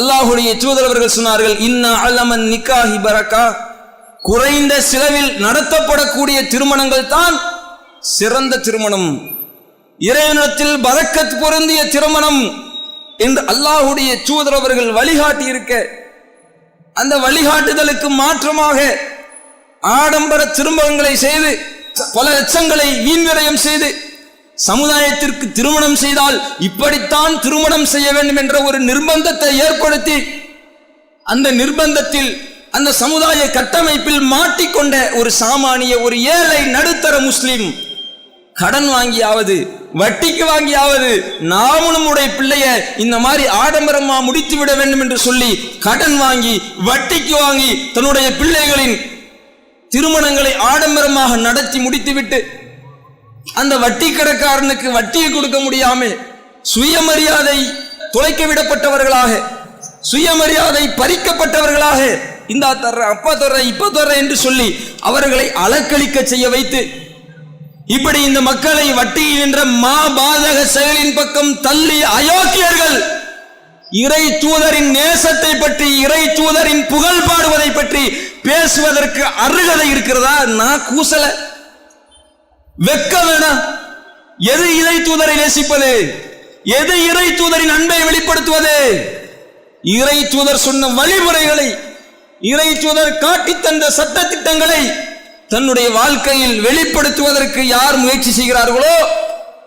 அல்லாஹுடைய தூதர் அவர்கள் சொன்னார்கள் இன்ன அலமன் நிக்காஹி பரக்கா. குறைந்த செலவில் நடத்தப்படக்கூடிய திருமணங்கள் தான் சிறந்த திருமணம். இறைவனத்தில் பதக்கத் பொருந்திய திருமணம் என்று அல்லாஹுடைய தூதர் அவர்கள் வழிகாட்டி இருக்க அந்த வழிகாட்டுதலுக்கு மாற்றமாக ஆடம்பர திருமணங்களை செய்து பல லட்சங்களை வீண்விரயம் செய்து சமுதாயத்திற்கு திருமணம் செய்தால் இப்படித்தான் திருமணம் செய்ய வேண்டும் என்ற ஒரு நிர்பந்தத்தை ஏற்படுத்தி அந்த நிர்பந்தத்தில் அந்த சமுதாய கட்டமைப்பில் மாட்டிக்கொண்ட ஒரு சாமானிய ஒரு ஏழை நடுத்தர முஸ்லிம் கடன் வாங்கியாவது வட்டிக்கு வாங்கியாவது நாமளும் உடைய பிள்ளைய இந்த மாதிரி ஆடம்பரமா முடித்து விட வேண்டும் என்று சொல்லி கடன் வாங்கி வட்டிக்கு வாங்கி தன்னுடைய பிள்ளைகளின் திருமணங்களை ஆடம்பரமாக நடத்தி முடித்துவிட்டு அந்த வட்டி கடைக்காரனுக்கு வட்டியை கொடுக்க முடியாமல் சுயமரியாதை துளைக்க விடப்பட்டவர்களாக சுயமரியாதை பறிக்கப்பட்டவர்களாக இந்தா தர்ற அப்பா தர்ற இப்ப தர்ற என்று சொல்லி அவர்களை அலக்களிக்க செய்ய வைத்து இப்படி இந்த மக்களை வட்டி என்ற மா பாதக செயலின் பக்கம் தள்ளி அயோக்கியர்கள் இறை தூதரின் நேசத்தை பற்றி இறை தூதரின் புகழ் பாடுவதை பற்றி பேசுவதற்கு அருகதை இருக்கிறதா? நான் கூசலை. வெக்க வேணாம் எது இறை தூதரை நேசிப்பது? எது இறை தூதரின் அன்பை வெளிப்படுத்துவது? இறை தூதர் சொன்ன வழிமுறைகளை இறை தூதர் காட்டி தந்த சட்ட திட்டங்களை தன்னுடைய வாழ்க்கையில் வெளிப்படுத்துவதற்கு யார் முயற்சி செய்கிறார்களோ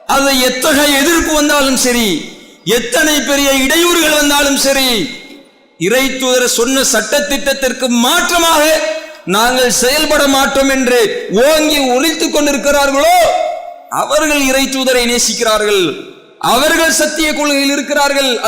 அது எத்தகைய எதிர்ப்பு வந்தாலும் சரி எத்தனை பெரிய இடையூறுகள் வந்தாலும் சரி இறை தூதர் சொன்ன சட்ட திட்டத்திற்கு மாற்றமாக நாங்கள் செயல்பட மாட்டோம் என்று ஓங்கி ஒழித்துக் கொண்டிருக்கிறார்களோ? அவர்கள் இறை தூதரை நேசிக்கிறார்கள். அவர்கள் சத்திய கொள்கையில் இருக்கிறார்கள்.